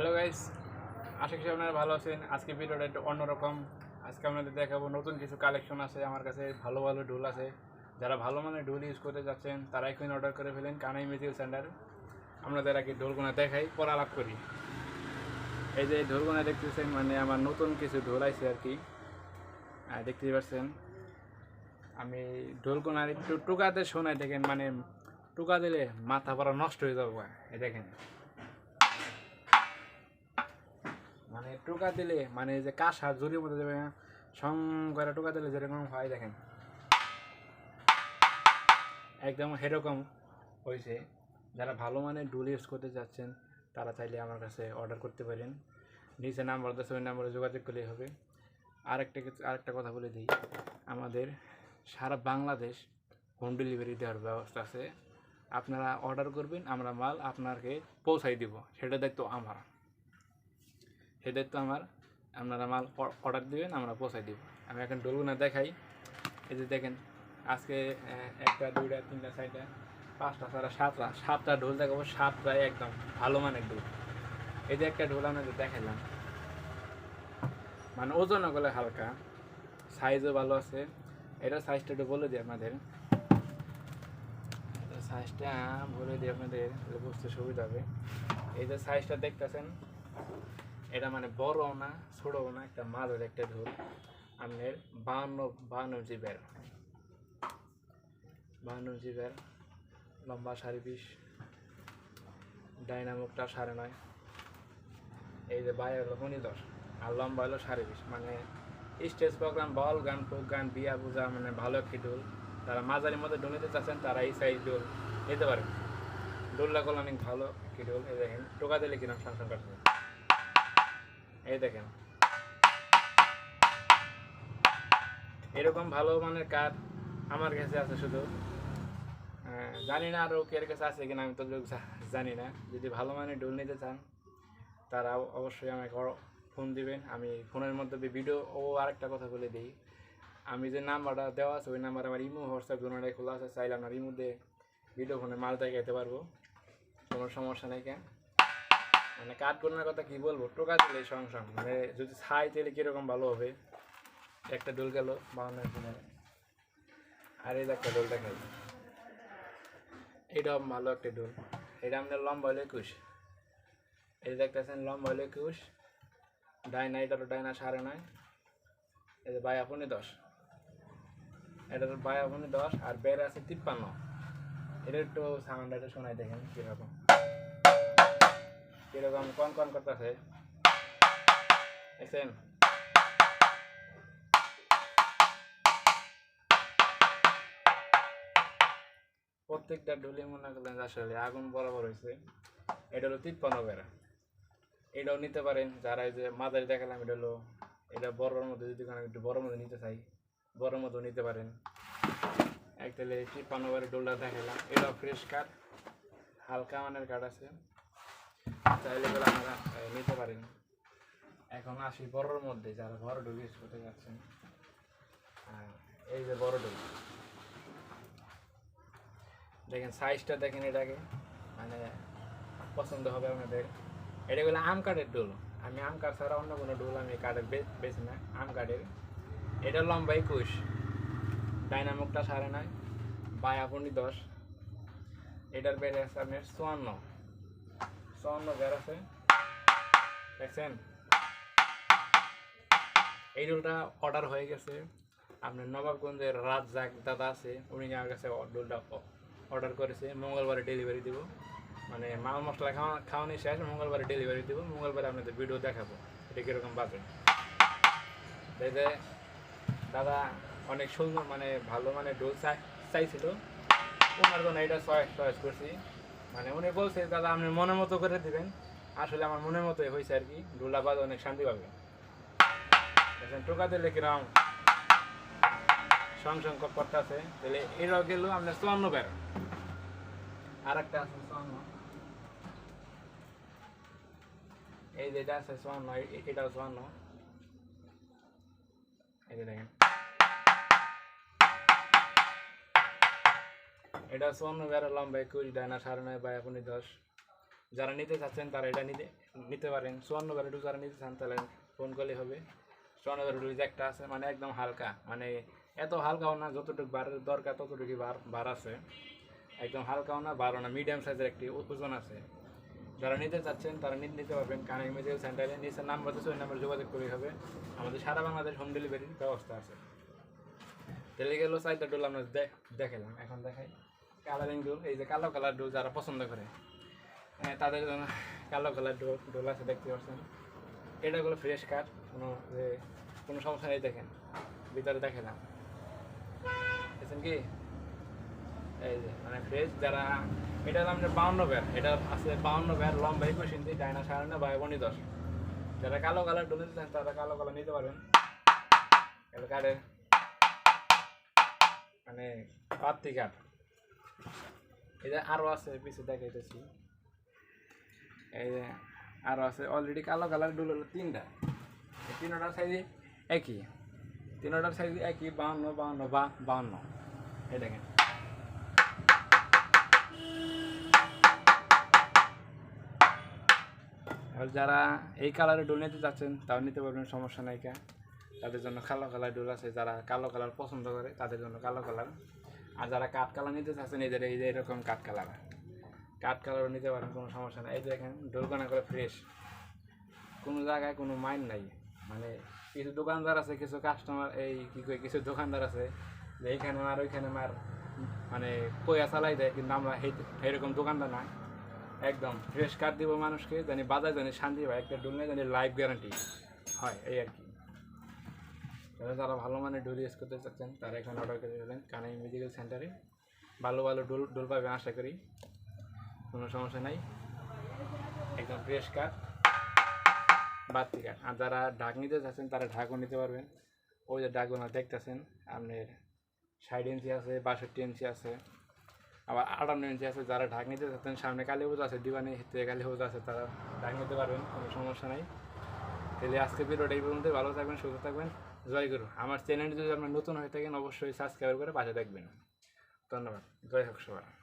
Hello guys আশা করি আপনারা ভালো আছেন। আজকে ভিডিওটা একটু অন্যরকম। আজকে আপনাদের দেখাবো নতুন কিছু কালেকশন আছে। আমার কাছে ভালো ভালো ঢোল আছে। যারা ভালো মানের ঢোল ইউজ করতে যাচ্ছেন তারা এখন অর্ডার করে ফেলেন কানাই মিউজিক সেন্টার আপনাদের আগে ঢোলগুনা দেখাই, পর আলাপ করি। এই যে ঢোলগুনা দেখতেছেন মানে আমার নতুন কিছু ঢোল আছে আর কি। দেখতেই পাচ্ছেন। আমি ঢোলগুনার একটু টুকাতে শোনাই, দেখেন মানে টুকা দিলে মাথা পড়া নষ্ট হয়ে যাব। এই দেখেন। মানে টোকা দিলে মানে যে কাঁসা জুড়ির মধ্যে যাবে, সং করে টোকা দিলে যেরকম হয়, দেখেন। একদম সেরকম হয়েছে। যারা ভালো মানে ডুল ইউজ করতে চাচ্ছেন, তারা চাইলে আমার কাছে অর্ডার করতে পারেন। নিচে নাম্বার দেশে ওই নাম্বারে যোগাযোগ করলেই হবে। আরেকটা আরেকটা কথা বলে দিই। আমাদের সারা বাংলাদেশ হোম ডেলিভারি দেওয়ার ব্যবস্থা আছে। আপনারা অর্ডার করবেন, আমরা মাল আপনাকে পৌঁছাই দিব। সেটা দায়িত্ব আমার। সেই তো আমার। আপনারা মাল অর্ডার দিবেন, আমরা পৌঁছাই দিব। আমি এখন ডোলগুনা দেখাই। এই যে দেখেন, আজকে একটা, দুইটা, তিনটা, চারটা, পাঁচটা ছটা সাতটা সাতটা ঢোল দেখাবো সাতটা একদম ভালো মানের ঢোল। এই যে একটা ঢোল আপনাদের দেখাইলাম। মানে ওজন ওগুলো হালকা সাইজও ভালো আছে। এটা সাইজটা একটু বলে দিই আপনাদের। সাইজটা বলে দিই আপনাদের বুঝতে সুবিধা হবে। এই যে সাইজটা দেখতেছেন এটা মানে বড় না ছোটও না, একটা মাঝের একটা ঢোল। আপনার বাহান্ন বাহান্ন জিবের। বাহান্ন জিবের, লম্বা সাড়ে বিশ। ডাইনামুকটা সাড়ে নয়। এই যে বাই হলো উনি দশ আর লম্বা হলো সাড়ে বিশ। মানে স্টেজ প্রোগ্রাম, বল, গান, ফোক, গান, বিয়া, পূজা মানে ভালো একটি ঢোল। তারা মাঝারির মধ্যে ঢোল নিতে চাচ্ছেন, তারা এই সাইজ ঢোল নিতে পারেন। ঢোলটা করলে অনেক ভালো একটি দেখেন। টোকা দিলে কিরম সাংসং কাটছে এই দেখেন। এরকম ভালো মানের কাঠ আমার কাছে আছে শুধু। জানি না আরও কে কাছে আছে কিনা, আমি তো জানি না। যদি ভালো মানের ডোল নিতে চান, তারা অবশ্যই আমাকে ফোন দিবেন। আমি ফোনের মধ্যে ভিডিও ও আরেকটা কথা বলে দিই। আমি যে নাম্বারটা দেওয়া আছে, ওই নাম্বার আমার ইমো, হোয়াটসঅ্যাপ দুটাই খোলা আছে। চাইলে আপনার ইমোতে ভিডিও ফোনে মাল দেখাইতে পারব। কোনো সমস্যা নেই কেন? মানে কাঠগোনার কথা কি বলব? টোকা দিলে সং মানে যদি ছাই, তেলে কীরকম ভালো হবে? একটা ডোল গেল বাউন্ন দিনে আর এই একটা ডোল দেখাই। এইটাও ভালো একটা ডোল এটা আমাদের লম্বা হলো একুশ। এই দেখতেছেন, লম্বা হলো একুশ। ডাইনা এটারও ডাইনা সাড়ে নয়। এই যে আপনি দশ। এটা তো বাই আপনি দশ, আর বের আছে তিপ্পান্ন। এটা একটু সাউন্ড একটু শোনাই দেখেন কীরকম। কীরকম, কন কন করতেছে? দেখছেন? প্রত্যেকটা ডুলি মনে করলেন আসলে আগুন বরাবর হয়েছে এটা হলো তিপ্পান্ন বেড়া এটাও নিতে পারেন, যারা এই যে মাদারি দেখালাম, এটা হলো, এটা বড়োর মধ্যে যদি কোনো একটু বড়োর মধ্যে নিতে চাই, বড়োর মধ্যেও নিতে পারেন। এক তাহলে তিপ্পান্ন বেড়া ডোলটা দেখালাম। এটাও ফ্রেশ কাঠ হালকা মানের কাঠ আছে। চাইলে বলে আপনারা নিতে পারেন এখন আসি বড়োর মধ্যে, যারা বড় ইউজ করতে যাচ্ছেন। এই যে বড় ডোল দেখেন সাইজটা দেখেন এটাকে। মানে পছন্দ হবে আপনাদের। এটা বলে আম কাঠের ডোল। আমি আম কাঠ ছাড়া অন্য কোনো ডোল আমি কাঠের বে- বেশি না, আম কাঠের। এটা লম্বা একুশ। ডাইনামুকটা সাড়ে নয় বাই আপনি দশ। এটার বেড়ে আছে আপনার চুয়ান্ন। চুয়ান্ন বের আছে দেখছেন এই ডোলটা অর্ডার হয়ে গেছে আপনার নবাবগঞ্জের রাজ্জাক দাদা আছে উনি আমার কাছে ডোলটা অর্ডার করেছে মঙ্গলবারে ডেলিভারি দিব মানে মাল মশলা খাওয়া খাওয়ানি শেষ মঙ্গলবারে ডেলিভারি দিব মঙ্গলবারে আপনাদের ভিডিও দেখাবো এটা কীরকম বাজে এই দাদা অনেক সুন্দর মানে ভালো মানে ডোল চাই চাইছিল ওনার জন্য এটা চয়েস চয়েস করছি মানে উনি বলছে, দাদা, আপনি মনের মতো করে দিবেন। আসলে আমার মনের মতোই হয়েছে আর কি। ডোলা বাজ অনেক শান্তি পাবে। টোকা দিলে কিরম সং সং করতেছে তাহলে এরাও গেল আপনার চুয়ান্ন বের। আর একটা আছে চুয়ান্ন। এই যেটা আছে চুয়ান্ন এটাও চুয়ান্ন। এই যে দেখেন। এটা চুয়ান্ন বের লম্বা, একুশ ডায়না সাড়ে নয় বাই আপনি দশ। যারা নিতে চাচ্ছেন তারা এটা নিতে নিতে পারেন। চুয়ান্ন ব্যারেটু যারা নিতে চান তাহলে ফোন করলে হবে। চুয়ান্ন ব্যারেটু যে একটা আছে মানে একদম হালকা মানে এত হালকাও না, যতটুকু বার দরকার ততটুকু বার বার আছে। একদম হালকাও না বারো না, মিডিয়াম সাইজের একটি ওজন আছে। যারা নিতে চাচ্ছেন তারা নিতে নিতে পারবেন। কানাই মেডিকেল সেন্টারে নিচে নাম্বার দিচ্ছে ওই নাম্বারে যোগাযোগ করলেই হবে। আমাদের সারা বাংলাদেশ হোম ডেলিভারির ব্যবস্থা আছে। তেলে গেল চারটা ডোল আমরা দেখালাম এখন দেখাই। কালারিং ডোল এই যে কালো কালার ডোল যারা পছন্দ করে। হ্যাঁ, তাদের জন্য কালো কালার ডোল ডোল আছে দেখতে পাচ্ছেন। এটা হলো ফ্রেশ কাঠ কোনো যে কোনো সমস্যা নেই দেখেন। ভিতরে দেখে না দেখছেন কি? এই যে মানে ফ্রেশ যারা এটা আমাদের বাউন্ন ব্যার এটা আছে বাউন্ন ব্যার লম্বা একুশ ইঞ্চি ডাইনা সাড়ে না বাই বনি দশ। যারা কালো কালার ডোলে দিচ্ছেন তারা কালো কালার নিতে পারবেন। কাঠের মানে পাত্তি কাঠ এই যে আরও আছে পিছিয়ে দেখাইতেছি। এই যে আরও আছে অলরেডি কালো কালার ডুল হলো তিনটা। তিনটার সাইজ একই। তিনটার সাইজ একই, বাউন্ন বাউন্ন, বা বাউন্ন। এই দেখেন। যারা এই কালারের ডোল নিতে চাচ্ছেন, তাও নিতে পারবেন, সমস্যা নাই তাদের জন্য কালো কালার ডোল আছে, যারা কালো কালার পছন্দ করে, তাদের জন্য কালো কালার আর যারা কাঠ কালার নিতে চাচ্ছেন, এদের এই যে এরকম কাঠ কালার। কাঠ কালারও নিতে পারেন, কোনো সমস্যা নাই। এই দেখেন ডোলকোনা করে ফ্রেশ কোনো জায়গায় কোনো মাইন্ড নাই। মানে কিছু দোকানদার আছে, কিছু কাস্টমার এই কী কই কিছু দোকানদার আছে, যে এইখানে মার, ওইখানে মার মানে কইয়া চালাই দেয়, কিন্তু আমরা এইরকম দোকানদার না একদম ফ্রেশ কাঠ দিব মানুষকে, জানি বাজার জানি শান্তি হয় একটা ডুল নেই, জানি লাইফ গ্যারান্টি হয়, এই আর কি। যারা ভালো মানে ডোল ইউজ করতে চাচ্ছেন, তারা এখানে অর্ডার করে দেবেন কানাই মিউজিক্যাল সেন্টারে ভালো ভালো ডোল ডোল পাবেন আশা করি। কোনো সমস্যা নাই। একদম ফ্রেশ কাঠ বাড়তি কাঠ আর যারা ঢাক নিতে চাচ্ছেন, তারা ঢাকও নিতে পারবেন। ওই যে ঢাকগুলো দেখতেছেন? আপনার ষাট ইঞ্চি আছে, বাষট্টি ইঞ্চি আছে। আবার আটান্ন ইঞ্চি আছে, যারা ঢাক নিতে চাচ্ছেন, সামনে কালী পুজো আছে দিওয়ানি হিতে কালী পুজো আছে, তারা ঢাক নিতে পারবেন, কোনো সমস্যা নাই। তাহলে আজকে ভিডিওটা এই পর্যন্ত ভালো থাকবেন, সুস্থ থাকবেন। জয় গুরু। আমার চ্যানেল যদি আপনার নতুন হয়ে থাকেন, অবশ্যই সাবস্ক্রাইব করে পাশে দেখবেন ধন্যবাদ। জয় হোক সবার।